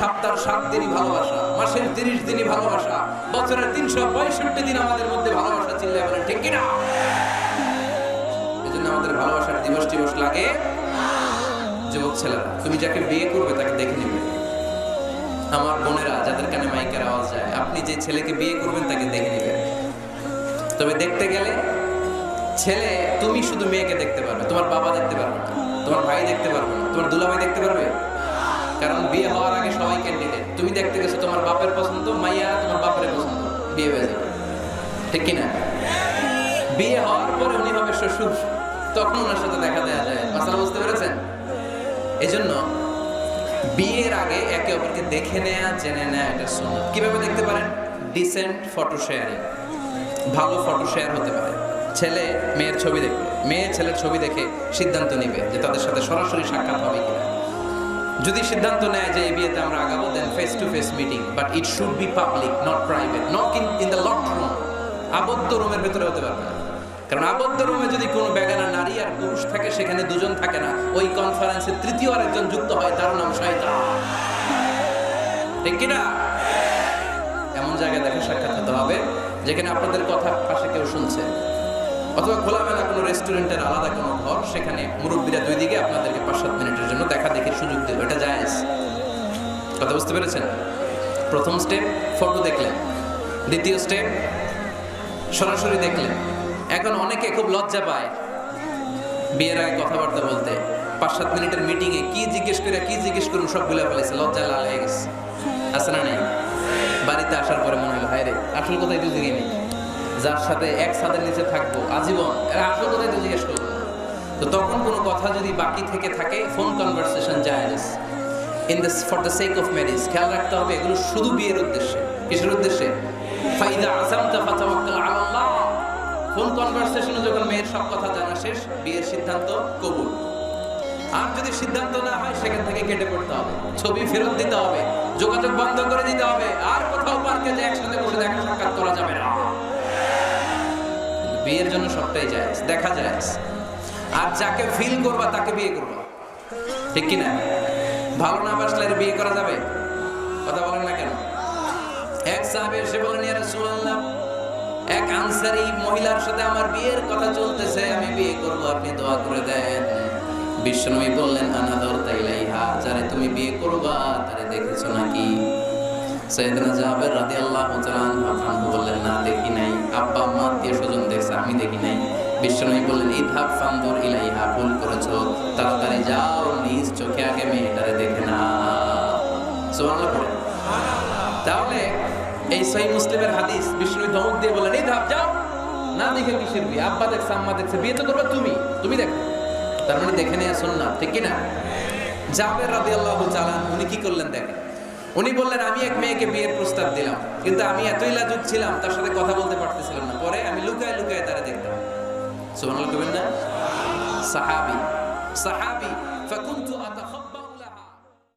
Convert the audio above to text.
সপ্তাহের সাত দিনই ভালোবাসা, মাসের তিরিশ দিনই ভালোবাসা, বছরের তিনশো পঁয়ষট্টি দিন আমাদের মধ্যে ভালোবাসা চিল্লে বলেন, ঠিক কিনা? এই জন্য আমাদের ভালোবাসার দিবস টিবস লাগে। যুবক ছেলেরা, তুমি যাকে বিয়ে করবে তাকে দেখে নিবে। আমার বোনেরা, যাদের কানে মাইকের আওয়াজ যায়, আপনি যে ছেলেকে বিয়ে করবেন তাকে দেখে নেবেন তবে দেখতে গেলে ছেলে, তুমি শুধু মেয়েকে দেখতে পারবে, তোমার বাবা দেখতে পারবে না, তোমার ভাই দেখতে পারবে না, তোমার দুলাভাই দেখতে পারবে? কারণ বিয়ে হওয়ার আগে সবাই ক্যান্ডিডেট তুমি দেখতে গেছো তোমার বাপের পছন্দ, মাইয়া তোমার বাপের পছন্দ, বিয়ে হয়ে যাবে। ঠিক কিনা? বিয়ে হওয়ার পরে উনি হবে শ্বশুর, তখন ওনার সাথে দেখা দেওয়া যায়। মাসালা বুঝতে পেরেছেন? এই জন্য বিয়ের আগে একে অপরকে দেখে নেয়া, জেনে নেয়া এটা সুন্নাত। কীভাবে দেখতে পারেন? ডিসেন্ট ফটো শেয়ারিং ভালো ফটো শেয়ার হতে পারে। ছেলে, মেয়ের ছবি দেখবে। মেয়ে, ছেলের ছবি দেখে সিদ্ধান্ত নিবে যে তাদের সাথে সরাসরি সাক্ষাৎ হবে কিনা। যদি সিদ্ধান্ত নেয় যে এই বিয়েতে আমরা আগাবো then face to face meeting but it should be public not private not in in the locked room আবদ্ধ রুমের ভেতরে হতে পারবে না। কারণ আবদ্ধ রুমে যদি কোনো বেগানা নারী আর পুরুষ থাকে, সেখানে দুজন থাকে না। ওই কনফারেন্সে তৃতীয় আর একজন যুক্ত হয়, তার নাম শয়তান। ঠিক কিনা? এমন জায়গায় দেখা সাক্ষাৎ হতে হবে, যেখানে আপনাদের কথা পাশে কেউ শুনছে। অথবা খোলামেলা কোনো রেস্টুরেন্টের আলাদা কোনো ঘর, সেখানে মুরব্বীরা দুই দিকে আপনাদেরকে পাঁচ সাত মিনিটের জন্য দেখা দেখির সুযোগ দিল। এটা জায়েজ। কথা বুঝতে পেরেছেন? প্রথম স্টেপ ফটো দেখলেন। দ্বিতীয় স্টেপ সরাসরি দেখলেন। এখন অনেকে খুব লজ্জা পায় বিয়ের আগে কথাবার্তা বলতে। পাঁচ সাত মিনিটের মিটিংয়ে কি জিজ্ঞেস করে, কি জিজ্ঞেস করুন সবগুলা ফেলেছে লজ্জা লাল হয়ে গেছে। আছে না নেই? বাড়িতে আসার পরে মনে হলো, হায় রে, আসল কোথায় তো জিগে নেই। যার সাথে এক ছাদের নিচে থাকব। আজীবন, এরা আসল কোথায় তো জিজ্ঞেস করব। তো তখন কোনো কথা যদি বাকি থেকে থাকে ফোন কনভারসেশন জায়েজ in this for the sake of marriage খেয়াল রাখতে হবে, এগুলো শুধু বিয়ের উদ্দেশ্যে। কিসের উদ্দেশ্যে? ফাইদা আসামতা ফাতাওয়াক্কাল আলাল্লাহ ফোন কনভারসেশনে যখন মেয়ের সব কথা জানা শেষ, বিয়ের সিদ্ধান্ত কবুল। আর যদি সিদ্ধান্ত না হয়, সেখান থেকে কেটে পড়তে হবে। ছবি ফেরত দিতে হবে, যোগাযোগ বন্ধ করে দিতে হবে। আর কোথাও পার্কে যে একসাথে বসে দেখা সাক্ষাৎ করা যাবে না। বিয়ের জন্য সবটাই যায় দেখা যায় আর যাকে ফিল করবা, তাকে বিয়ে করবা। ঠিক কি না ভালো না বাসলে বিয়ে করা যাবে? কথা বলেন না কেন? এক সাহাবে এসে বলেন এক আনসারি মহিলার সাথে আমার বিয়ের কথা চলতেছে, আমি বিয়ে করব, আপনি দোয়া করে দেন। বিশ্বনবী বললেন আনাদর তাইলাইহা যারে তুমি বিয়ে করবা, তারে দেখেছ নাকি? সৈয়দনা জাবের রাদিয়াল্লাহু বিশ্বনবী বললেন, ইদহাব ফান্দুর ইলাইহা, ভুল করেছ। তাড়াতাড়ি যাও, নিজ চোখে আগে মেয়েটারে দেখে না তাহলে এই সহি মুসলিমের হাদিস বিষ্ণু ধমক দিয়ে বলেন এই ধাপ যাও, না দেখে কিসের বিয়ে আব্বা দেখছে, আম্মা দেখছে, বিয়ে তো করবে তুমি তুমি দেখো। তার মানে দেখে নিয়ে আসুন না ঠিক না জাবের রাদি আল্লাহ চালান উনি কি করলেন দেখেন? উনি বললেন, আমি এক মেয়েকে বিয়ের প্রস্তাব দিলাম, কিন্তু আমি এতই লাজুক ছিলাম, তার সাথে কথা বলতে পারতেছিলাম না। পরে আমি লুকায় লুকায় তারা দেখতাম। সুবহানাল্লাহ কবেন না সাহাবি সাহাবি ফাকুনতু